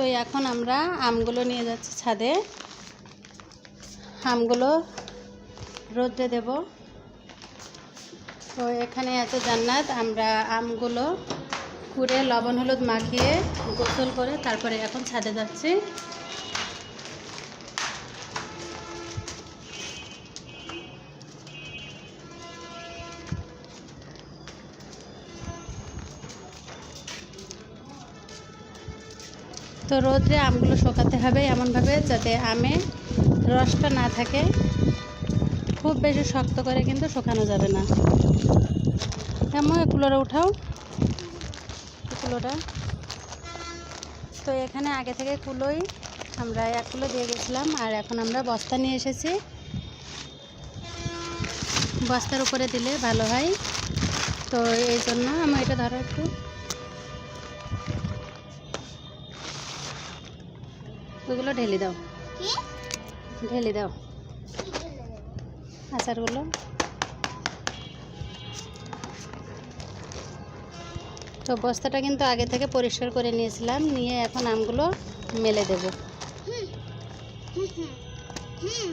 তো এখন আমরা আমগুলো নিয়ে যাচ্ছি ছাদে। আমগুলো রোদ্রে দেব। তো এখানে আছে জান্নাত। আমরা আমগুলো কুড়ে লবণ হলুদ মাখিয়ে গোসল করে তারপরে এখন ছাদে যাচ্ছি। তো রোদ্রে আমগুলো শুকাতে হবে এমনভাবে যাতে আমে রসটা না থাকে। খুব বেশি শক্ত করে কিন্তু শুকানো যাবে না। এমন কুলোটা উঠাও। কুলোটা। তো এখানে আগে থেকে কুলোই আমরা এক কুলো দিয়ে গেছিলাম, আর এখন আমরা বস্তা নিয়ে এসেছি। বস্তার উপরে দিলে ভালো হয়। তো এই জন্য আমি এটা ধরো একটু। ওইগুলো ঢেলে দাও। ঢেলে দাও। আচারগুলো। তো বস্তাটা কিন্তু আগে থেকে পরিষ্কার করে নিয়েছিলাম নিয়ে এখন আমগুলো মেলে দেবো।